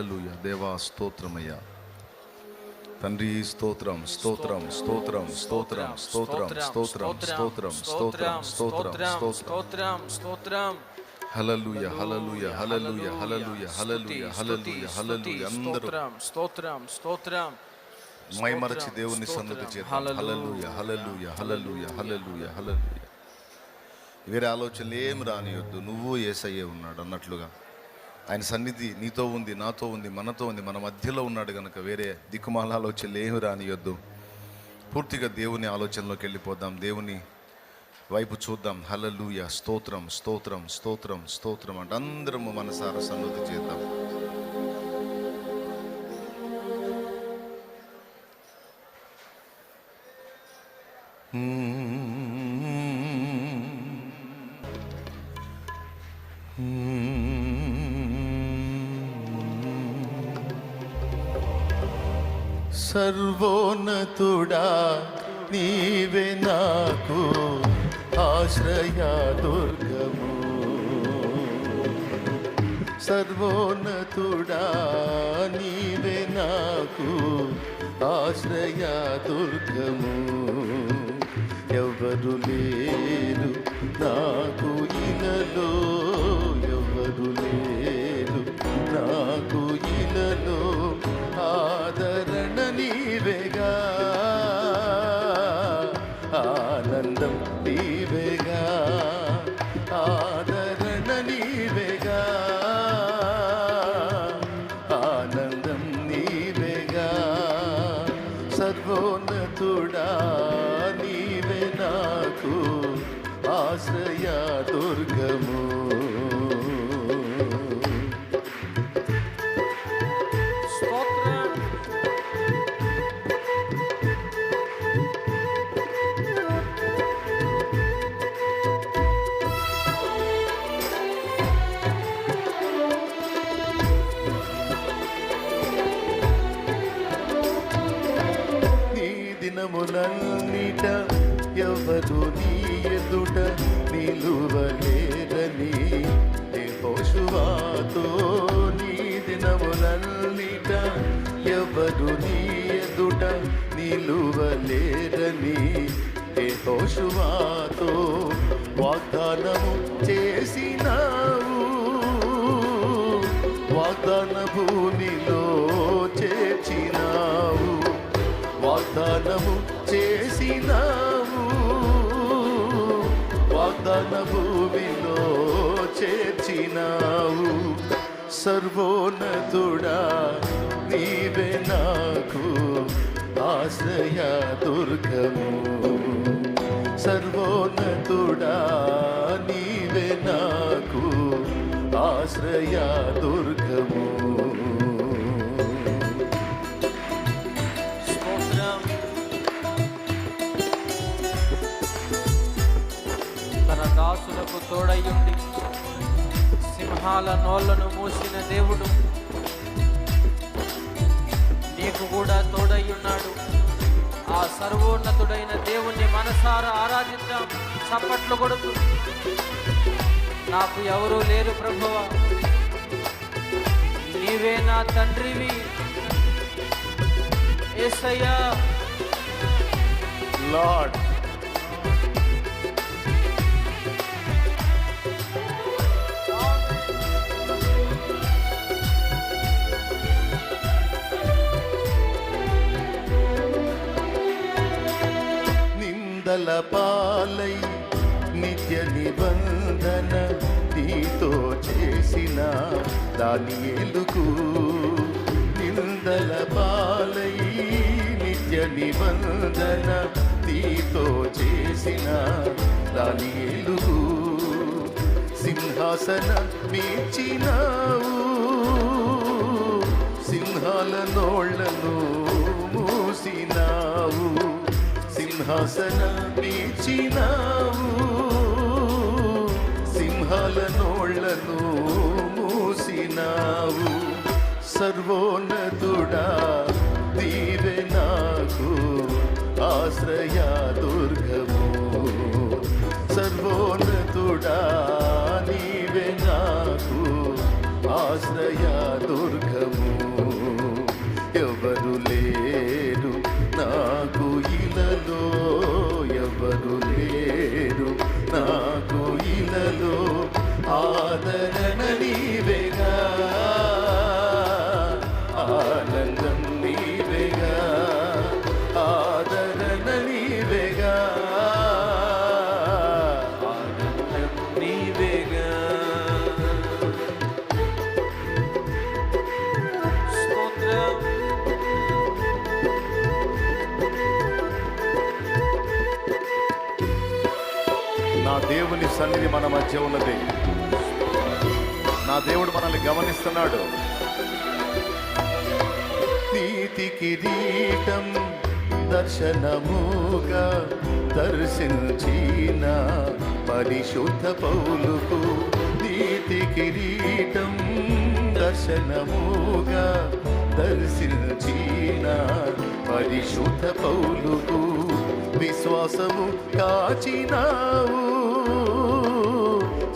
హల్లెలూయా దేవా స్తోత్రమయ్యా తండ్రి స్తోత్రం స్తోత్రం స్తోత్రం స్తోత్రం స్తోత్రం స్తోత్రం స్తోత్రం స్తోత్రం స్తోత్రం స్తోత్రం స్తోత్రం హల్లెలూయా హల్లెలూయా హల్లెలూయా హల్లెలూయా హల్లెలూయా హల్లెలూయా అందరూ స్తోత్రం స్తోత్రం మైమరచి దేవుని సన్నిధి చేద్దాం హల్లెలూయా హల్లెలూయా హల్లెలూయా హల్లెలూయా హల్లెలూయా వేరే ఆలోచనలు ఏం రానియొద్దు నువ్వు ఏసయ్యే ఉన్నాడు అన్నట్లుగా ఆయన సన్నిధి నీతో ఉంది నాతో ఉంది మనతో ఉంది మన మధ్యలో ఉన్నాడు కనుక వేరే దిక్కుమాల ఆలోచనలు ఏమి రానియొద్దు. పూర్తిగా దేవుని ఆలోచనలోకి వెళ్ళిపోదాం దేవుని వైపు చూద్దాం. హలలుయ స్తోత్రం స్తోత్రం స్తోత్రం స్తోత్రం. అంటే అందరము మనసారా సన్నిధి చేద్దాం. సర్వోన్నతుడా నీవే నాకు ఆశ్రయ దుర్గము. సర్వోన్నతుడా నీవే నాకు ఆశ్రయ దుర్గము. ఎవరు లేరు నాకు ఇనలో సర్వోన్నతుడా నీవే నాకు ఆశ్రయ దుర్గము. నిలువలేరని ఏ వాగ్దానము చేసినావు. వాగ్దాన భూమిలో చేర్చినావు. వాగ్దానము చేసినావు. వాగ్దాన భూమిలో చేర్చినావు. సర్వోన్నతుడా నీవే నాకు ఆశ్రయ దుర్గము సర్వోన్నతుడా నీవే నాకు ఆశ్రయ దుర్గము. తన దాసులకు తోడయ్యుండి సింహాల నోళ్ళను మూసిన దేవుడు నీకు కూడా తోడయ్యున్నాడు. ఆ సర్వోన్నతుడైన దేవుణ్ణి మనసారా ఆరాధిద్దాం. చప్పట్లు కొడుతూ. నాకు ఎవరూ లేరు ప్రభువ. నీవే నా తండ్రివి. ఏసయ్యా. లార్డ్ నిందల పాలై నిత్య నిబంధన నీతో చేసిన దాని ఎలుగు నిందల పాలై నిత్య నిబంధన నీతో చేసిన దాని ఎలుగు సింహాసన మీచినావు సింహాల నోళ్ళను మూసినావు. సింహాసన మీర్చినావు సింహాల నోళ్ళను మూసినావు. సర్వోన్నతుడా దేవుని సన్నిధి మన మధ్య ఉన్నది. నా దేవుడు మనల్ని గమనిస్తున్నాడు. నీతి కిరీటం దర్శనముగా దర్శించిన పరిశుద్ధ పౌలుకు నీతి కిరీటం దర్శనముగా దర్శించిన పరిశుద్ధ పౌలుకు విశ్వాసము కాచినావు.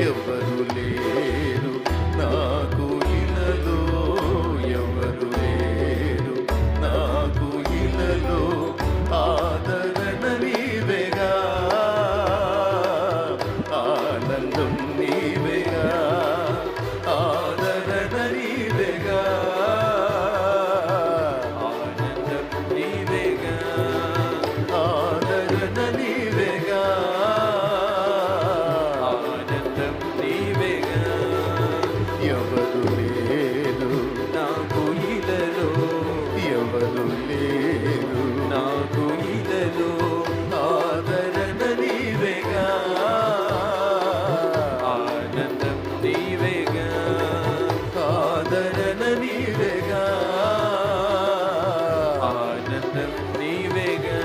ఎవరు లేరు? నాకు ఇలలో ఎవరు లేరు? నాకు ఇలలో ఆదరణ నీవేగా? ఆనందం ఎవరు లేరు నాకు ఇలలో ఆదరణ నీవేగా. ఆనందం నీవేగా ఆదరణ నీవేగా. ఆనందం నీవేగా.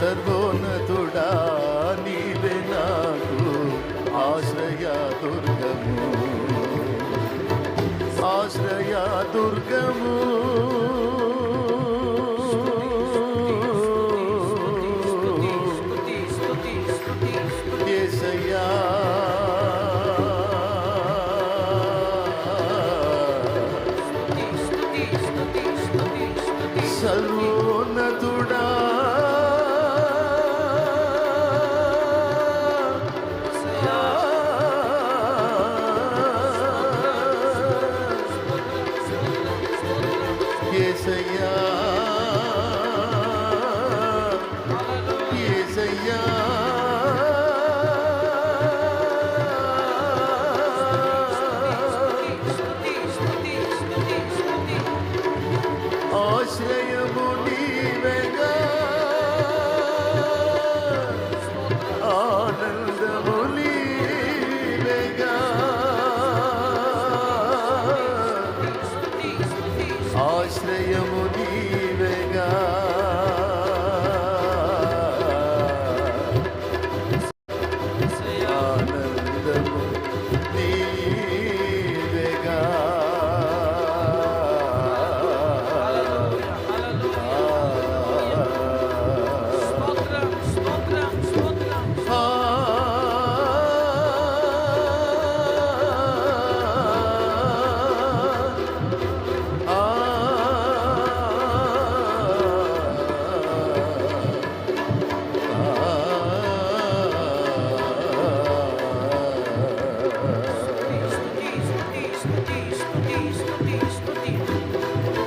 సర్వోన్నతుడా నీవే నాకు ఆశ్రయ దుర్గము. ఆశ్రయ దుర్గము. సర్వోన్నతుడా ఆశ్రయము స్తుతి స్తుతి స్తుతి స్తుతి స్తుతి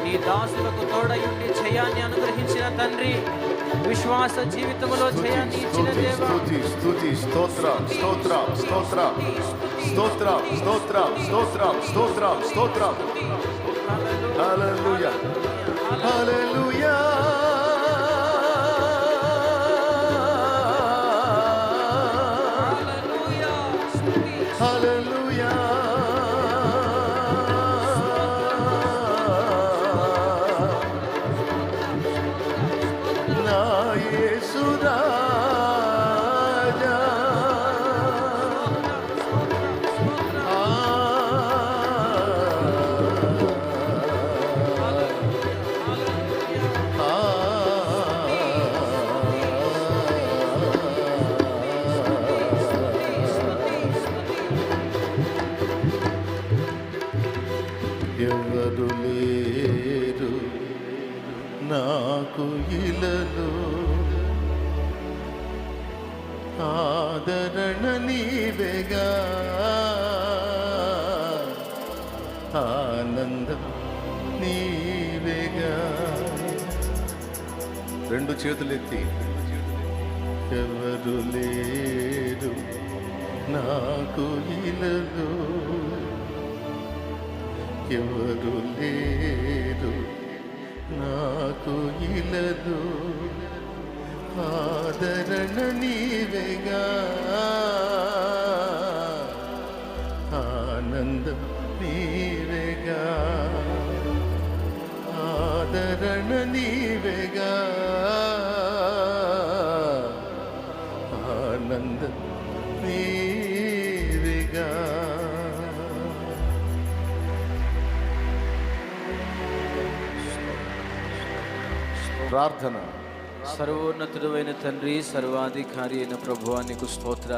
నీ దాసులకు తోడయుండి జయాన్ని అనుగ్రహించిన తండ్రి విశ్వాస జీవితంలో జయాన్ని ఇచ్చిన దేవా. స్తుతి స్తుతి స్తోత్రం స్తోత్రం స్తోత్రం స్తోత్రం స్తోత్రం స్తోత్రం స్తోత్రం. స్తోత్రం హల్లెలూయా. హల్లెలూయా. నాకు ఆదరణ నీవేగా. ఆనందం నీవేగా. రెండు చేతులెత్తి ఎవరు లేరు నాకు ఇలలో ఎవరు లేరు నాకు ఇలదు. ఆదరణ నీవేగా. ఆనందం నీవేగా. ఆదరణ నీవేగా. ప్రార్థన. సర్వోన్నతుడైన తండ్రి సర్వాధికారి అయిన ప్రభువానికి స్తోత్ర